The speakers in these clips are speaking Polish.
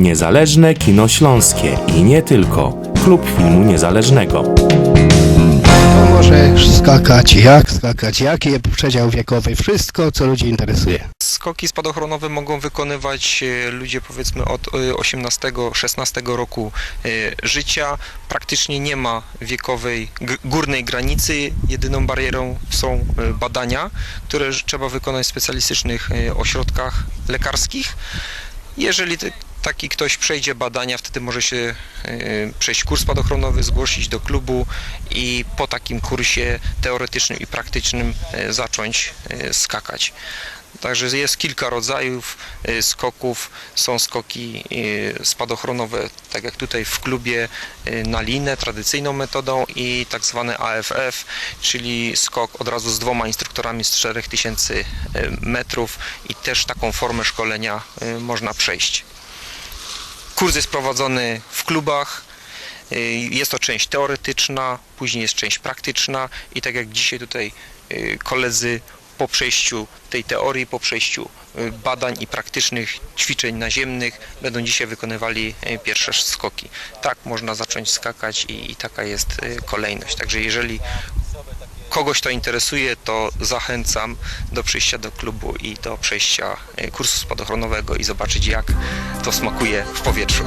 Niezależne Kino Śląskie i nie tylko. Klub Filmu Niezależnego. To może skakać jak, skakać jakie, przedział wiekowy, wszystko co ludzi interesuje. Skoki spadochronowe mogą wykonywać e, ludzie powiedzmy od e, 18-16 roku e, życia. Praktycznie nie ma wiekowej g- górnej granicy. Jedyną barierą są e, badania, które ż- trzeba wykonać w specjalistycznych e, ośrodkach lekarskich. Jeżeli taki ktoś przejdzie badania, wtedy może się e, przejść kurs spadochronowy, zgłosić do klubu i po takim kursie teoretycznym i praktycznym e, zacząć e, skakać. Także jest kilka rodzajów skoków. Są skoki spadochronowe, tak jak tutaj w klubie na linę, tradycyjną metodą i tak zwane AFF, czyli skok od razu z dwoma instruktorami z 4000 e, metrów i też taką formę szkolenia można przejść. Kurs jest prowadzony w klubach. Y, Jest to część teoretyczna, później jest część praktyczna i tak jak dzisiaj tutaj y, koledzy po przejściu tej teorii, po przejściu y, badań i praktycznych ćwiczeń naziemnych będą dzisiaj wykonywali pierwsze skoki. Tak można zacząć skakać i, i taka jest kolejność. Także jeżeli kogoś to interesuje, to zachęcam do przyjścia do klubu i do przejścia y, kursu spadochronowego i zobaczyć jak to smakuje w powietrzu.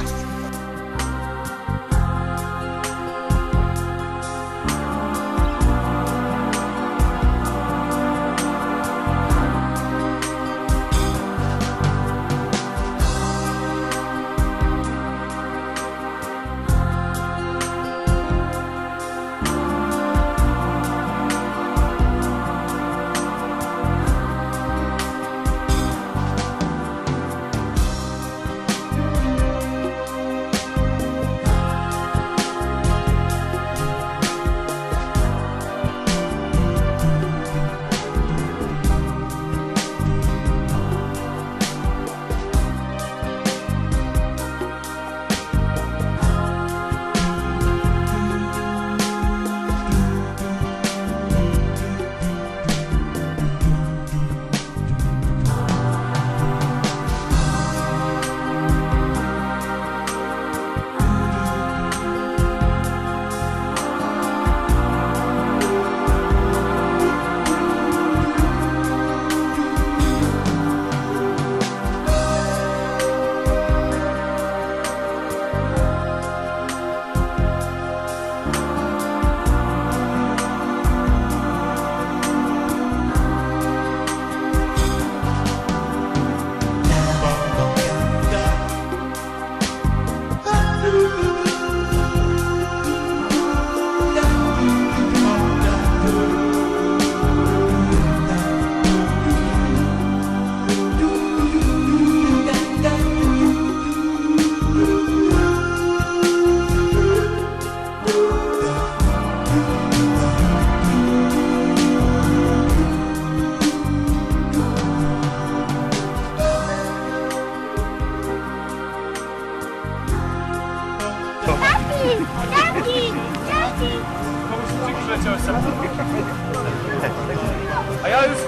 A ja już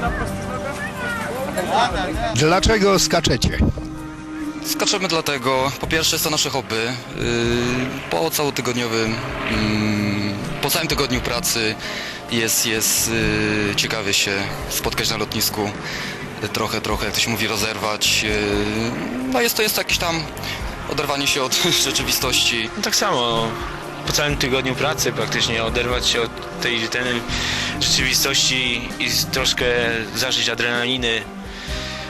na. Dlaczego skaczecie? Skaczemy dlatego, po pierwsze jest to nasze hobby. Yy, Po całotygodniowym, mm, po całym tygodniu pracy jest, jest yy, ciekawie się spotkać na lotnisku. Trochę, trochę, jak to się mówi, rozerwać. Yy, No jest to jest jakieś tam oderwanie się od rzeczywistości. No tak samo, po całym tygodniu pracy praktycznie oderwać się od tej, tej rzeczywistości i troszkę zażyć adrenaliny,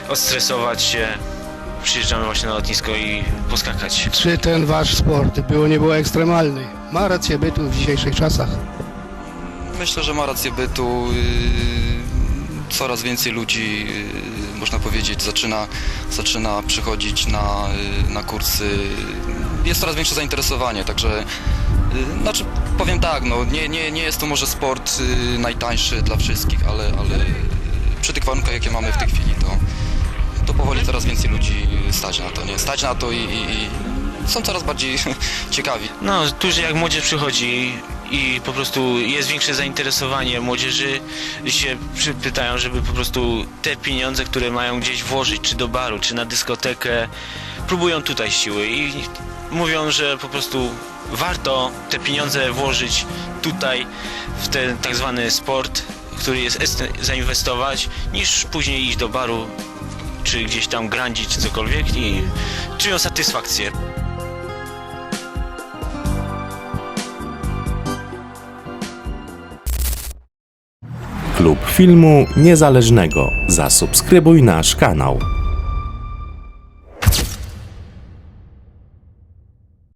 odstresować się. Przyjeżdżamy właśnie na lotnisko i poskakać. Czy ten wasz sport było nie było ekstremalny? Ma rację bytu w dzisiejszych czasach. Myślę, że ma rację bytu. Yy, Coraz więcej ludzi, yy, można powiedzieć, zaczyna, zaczyna przychodzić na, yy, na kursy. Jest coraz większe zainteresowanie, także yy, znaczy powiem tak, no, nie, nie, nie jest to może sport najtańszy dla wszystkich, ale, ale przy tych warunkach, jakie mamy w tej chwili, to, to powoli coraz więcej ludzi stać na to, nie? Stać na to i, i, i są coraz bardziej ciekawi. No, tu jak młodzież przychodzi i po prostu jest większe zainteresowanie młodzieży, się pytają, żeby po prostu te pieniądze, które mają gdzieś włożyć, czy do baru, czy na dyskotekę, próbują tutaj siły i mówią, że po prostu warto te pieniądze włożyć tutaj w ten tak zwany sport, który jest est- zainwestować, niż później iść do baru czy gdzieś tam grandzić czy cokolwiek i czują satysfakcję. Klub Filmu Niezależnego. Zasubskrybuj nasz kanał.